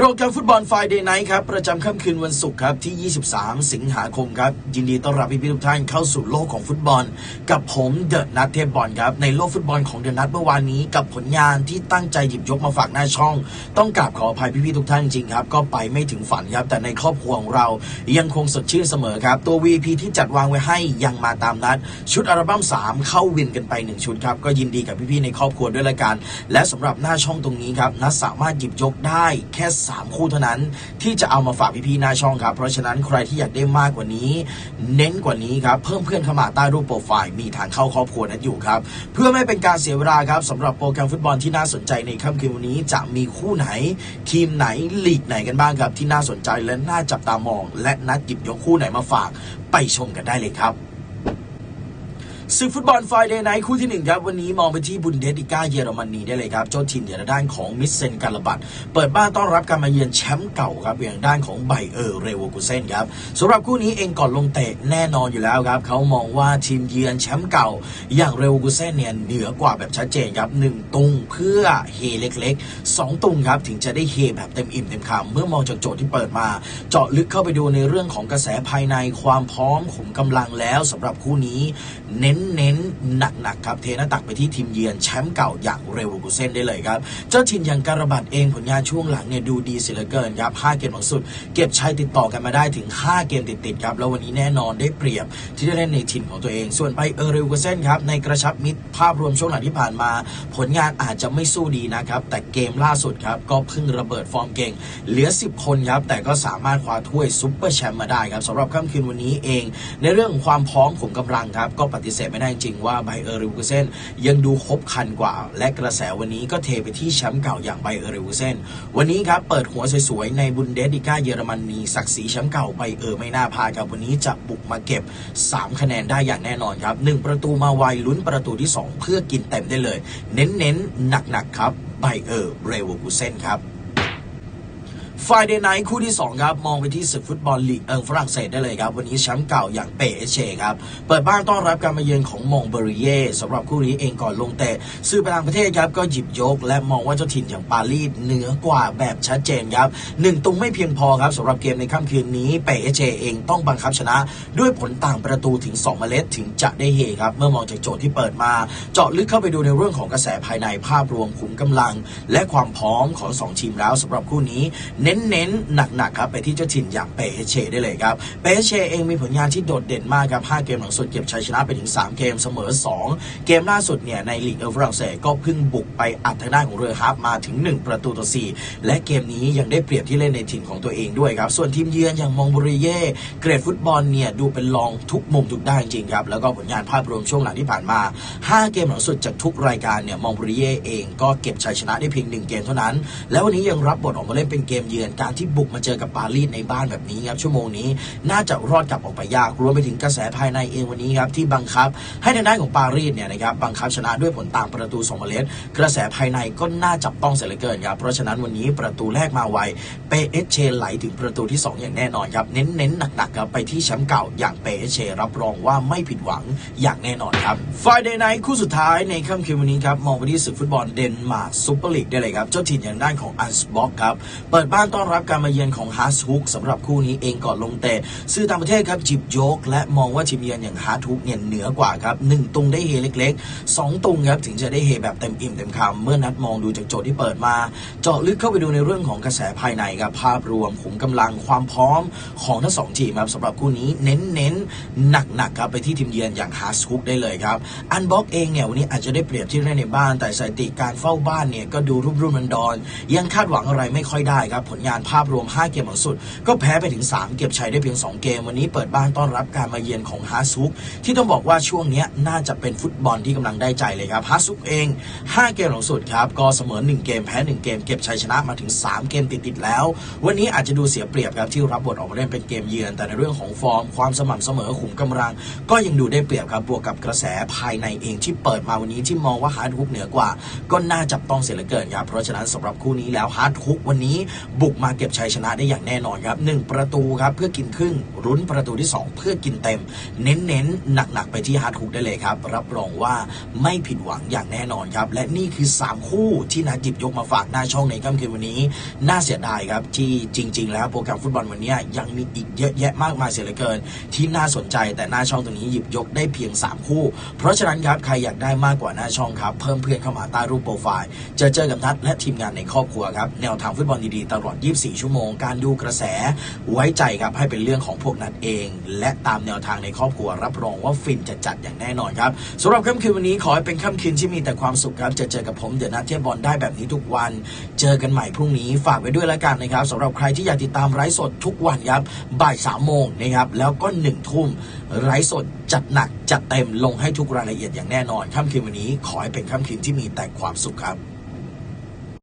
โปรแกรมฟุตบอลไฟเดย์ไนท์ครับ ประจำค่ำคืนวันศุกร์ครับ ที่ 23 สิงหาคมครับ ยินดีต้อนรับพี่ๆทุกท่านเข้าสู่โลกของฟุตบอล กับผมเดอะนัทเทพบอลครับ ในโลกฟุตบอลของเดอะนัทเมื่อวานนี้ กับผลงานที่ตั้งใจหยิบยกมาฝากหน้าช่อง ต้องกราบขออภัยพี่ๆทุกท่านจริงครับ ก็ไปไม่ถึงฝันครับ แต่ในครอบครัวของเรายังคงสดชื่นเสมอครับ ตัว VP ที่จัดวางไว้ให้ยังมาตามนัด ชุดอัลบั้ม3 เข้าวินกันไป 1 ชุดครับก็ยินดีกับพี่ๆในครอบครัวด้วยละกัน และสำหรับหน้าช่องตรงนี้ครับนัทสามารถหยิบยกได้แค่3 คู่เท่านั้น ที่จะเอามาฝากพี่ๆหน้าช่องครับ เพราะฉะนั้นใครที่อยากได้มากกว่านี้ เน้นกว่านี้ครับ เพิ่มเพื่อนเข้ามาใต้รูปโปรไฟล์มีทางเข้าครอบครัวนั้นอยู่ครับ เพื่อไม่เป็นการเสียเวลาครับสำหรับโปรแกรมฟุตบอลที่น่าสนใจในค่ำคืนวันนี้จะมีคู่ไหน ทีมไหนลีกไหนกันบ้างครับ ที่น่าสนใจและน่าจับตามอง และนัดหยิบยกคู่ไหนมาฝากไปชมกันได้เลยครับ ศึกฟุตบอลไฟเดย์ไนท์คู่ที่หนึ่งครับ วันนี้มองไปที่บุนเดสติก้าเยอรมนีได้เลยครับ เจ้าถิ่นอย่างด้านของมิสเซนการลบัตเปิดบ้านต้อนรับการมาเยือนแชมป์เก่าครับอย่างด้านของไบเออร์เรโวกุเซนครับสำหรับคู่นี้เองก่อนลงเตะแน่นอนอยู่แล้วครับเขามองว่าทีมเยือนแชมป์เก่า อย่างเรโวกุเซนเนี่ยเหนือกว่าแบบชัดเจนครับหนึ่งตุงเพื่อเฮเล็กๆสองตุงครับถึงจะได้เฮแบบเต็มอิ่มเต็มคำเมื่อมองจากโจทย์ที่เปิดมา เจาะลึกเข้าไปดูในเรื่องของกระแสภายในความพร้อมขุมกำลังแล้วสำหรับคู่นี้เน้นเน้นหนักๆครับเทหน้าตักไปที่ทีมเยือนแชมป์เก่าอย่างเรโวกุเซนได้เลยครับ เจ้าถิ่นอย่างการบัดเองผลงานช่วงหลังเนี่ยดูดีเสียเหลือเกินครับ5เกมหลังสุด เก็บชัยติดต่อกันมาได้ถึง 5 เกมติดๆครับแล้ววันนี้แน่นอนได้เปรียบที่ได้เล่นในถิ่นของตัวเอง ส่วนไปเออเรโวกุเซนครับในกระชับมิตรภาพรวมช่วงหลังที่ผ่านมา ผลงานอาจจะไม่สู้ดีนะครับแต่เกมล่าสุดครับก็เพิ่งระเบิดฟอร์มเก่ง เหลือ 10 คนครับแต่ก็สามารถคว้าถ้วยซุปเปอร์แชมป์มาได้ครับสำหรับค่ำคืนวันนี้เอง ในเรื่องของความพร้อมของกำลังครับก็ปฏิเสธไม่ได้จริงว่าไบเออร์ริวกุเซนยังดูครบคันกว่า และกระแสวันนี้ก็เทไปที่แชมป์เก่าอย่างไบเออร์ริวกุเซนวันนี้ครับเปิดหัวสวยๆในบุนเดสติก้าเยอรมนีศักดิ์ศรีแชมป์เก่าไบเออร์ไม่น่าพลาดครับวันนี้จะบุกมาเก็บ 3 คะแนนได้อย่างแน่นอนครับ 1 ประตูมาไวลุ้นประตูที่ 2 เพื่อกินเต็มได้เลย เน้นๆหนักๆครับไบเออร์เรโวกุเซนครับ ฟ i เดย์ไนท์คู่ที่ 2 ครับ มองไปที่ศึกฟุตบอลลีกเอิงฝรั่งเศสได้เลยครับ วันนี้แชมป์เก่าอย่างเปเอเชครับ เปิดบ้านต้อนรับการมาเยือนของมองเบรีเย่สำหรับคู่นี้เองก่อนลงเตะสื่อไปต่างประเทศครับก็หยิบยก และมองว่าเจ้าถิ่นอย่างปารีสเหนือกว่าแบบชัดเจนครับหนึ่งตุงไม่เพียงพอครับสำหรับเกมในค่ำคืนนี้เปเอเชเองต้องบังคับชนะ ด้วยผลต่างประตูถึง2เมล็ดถึงจะได้เฮครับเมื่อมองจากโจทย์ที่เปิดมา เจาะลึกเข้าไปดูในเรื่องของกระแสภายในภาพรวมขุมกำลัง และความพร้อมของสองทีมแล้วสำหรับคู่นี้เน้นๆหนักๆครับไปที่เจ้าถิ่นอย่างเปเชได้เลยครับเปเชเองมีผลงานที่โดดเด่นมากครับ 5 เกมหลังสุดเก็บชัยชนะไปถึง 3 เกมเสมอ 2 เกมล่าสุดเนี่ยในลีกเออร์ฝรั่งเศสก็เพิ่งบุกไปอัดทางด้านของเรือฮาร์ฟมาถึง 1 ประตูต่อ 4 และเกมนี้ยังได้เปรียบที่เล่นในถิ่นของตัวเองด้วยครับ ส่วนทีมเยือนอย่างมองบุรีเย่เกรดฟุตบอลเนี่ยดูเป็นรองทุกมุมทุกด้านจริงครับแล้วก็ผลงานภาพรวมช่วงหลังที่ผ่านมา 5 เกมหลังสุดจากทุกรายการเนี่ยมองบุรีเย่เองก็เก็บชัยชนะได้เพียง 1 เกมเท่านั้น แล้ววันนี้ยังรับบทออกมาเล่นเป็นเกมเยือนการที่บุกมาเจอกับปารีสในบ้านแบบนี้ครับชั่วโมงนี้น่าจะรอดกลับออกไปยากรวมไปถึงกระแสภายในเองวันนี้ครับที่บังคับให้ทางด้านของปารีสเนี่ยนะครับบังคับชนะด้วยผลต่างประตู2เมล็ดกระแสภายในก็น่าจับต้องเสียเหลือเกินครับเพราะฉะนั้นวันนี้ประตูแรกมาไวเปเอเชไหลถึงประตูที่ 2 อย่างแน่นอนครับเน้นๆหนักๆครับไปที่แชมป์เก่าอย่างเปเอเชรับรองว่าไม่ผิดหวังอย่างแน่นอนครับไฟเดย์ไนท์คู่สุดท้ายในค่ำคืนวันนี้ครับมองไปที่ศึกฟุตบอลเดนมาร์กซูเปอร์ลีกได้เลยครับเจ้าถิ่นอย่างด้านของอันสบ็อกครับเปิดบ้านต้อนรับการมาเยือนของฮาร์สฮุกสำหรับคู่นี้เองก่อนลงเตะสื่อต่างประเทศครับจิบยก และมองว่าทีมเยือนอย่างฮาร์ดฮุกเนี่ยเหนือกว่าครับหนึ่งตุงได้เฮเล็กๆสองตุงครับถึงจะได้เฮแบบเต็มอิ่มเต็มคำเมื่อนัดมองดูจากโจทย์ที่เปิดมา เจาะลึกเข้าไปดูในเรื่องของกระแสภายในครับภาพรวมขุมกำลังความพร้อมของทั้งสองทีมครับสำหรับคู่นี้เน้นๆหนักๆครับไปที่ทีมเยือนอย่างฮาร์ดฮุกได้เลยครับอันบ็อกเองเนี่ยวันนี้อาจจะได้เปรียบที่เล่นในบ้าน แต่สถิติการเฝ้าบ้านเนี่ยก็ดูรูปรุ่มรันดอนยังคาดหวังอะไรไม่ค่อยได้ครับผลงานภาพรวม 5 เกมหลังสุด ก็แพ้ไปถึง 3 เก็บชัยได้เพียง 2 เกม วันนี้เปิดบ้านต้อนรับการมาเยือนของฮาซุกที่ต้องบอกว่าช่วงนี้น่าจะเป็นฟุตบอลที่กำลังได้ใจเลยครับฮาซุกเอง 5 เกมหลังสุดครับก็เสมอ 1 เกมแพ้ 1 เกมเก็บชัยชนะมาถึง 3 เกมติดๆแล้ว วันนี้อาจจะดูเสียเปรียบครับที่รับบทออกมาเล่นเป็นเกมเยือน แต่ในเรื่องของฟอร์มความสม่ำเสมอขุมกำลัง ก็ยังดูได้เปรียบครับบวกกับกระแสภายในเองที่เปิดมาวันนี้ที่มองว่าฮาร์ดฮุกเหนือกว่า ก็น่าจับต้องเสียเหลือเกินครับเพราะฉะนั้นสำหรับคู่นี้แล้วฮาร์ดฮุกวันนี้บุกบุกมาเก็บชัยชนะได้อย่างแน่นอนครับหนึ่งประตูครับเพื่อกินครึ่งรุ้นประตูที่ 2 เพื่อกินเต็ม เน้นๆหนักๆไปที่ฮาร์ดฮุกได้เลยครับ รับรองว่าไม่ผิดหวังอย่างแน่นอนครับ และนี่คือ 3 คู่ที่นัดหยิบยกมาฝากหน้าช่องในค่ำคืนวันนี้ น่าเสียดายครับที่จริง ๆ แล้วโปรแกรมฟุตบอลวันนี้ยังมีอีกเยอะแยะมากมายเสียเหลือเกิน ที่น่าสนใจแต่หน้าช่องตรงนี้หยิบยกได้เพียง 3 คู่ เพราะฉะนั้นครับใครอยากได้มากกว่าหน้าช่องครับเพิ่มเพื่อนเข้ามาใต้รูปโปรไฟล์เจอเจอกับนัดและทีมงานในครอบครัวครับแนวทางฟุตบอลดีๆตลอด24 ชั่วโมง การดูกระแสไว้ใจครับให้เป็นเรื่องของพวกนัดเอง และตามแนวทางในครอบครัวรับรองว่าฟินจะจัดอย่างแน่นอนครับสำหรับค่ำคืนวันนี้ขอให้เป็นค่ำคืนที่มีแต่ความสุขครับจะเจอกับผมเดี๋ยวนัดเทียบบอลได้แบบนี้ทุกวัน เจอกันใหม่พรุ่งนี้ฝากไว้ด้วยแล้วกันนะครับสำหรับใครที่อยากติดตามไลฟ์สดทุกวันครับบ่ายสามโมงนะครับแล้วก็หนึ่งทุ่มไลฟ์สดจัดหนักจัดเต็มลงให้ทุกรายละเอียดอย่างแน่นอนค่ำคืนวันนี้ขอให้เป็นค่ำคืนที่มีแต่ความสุขครับ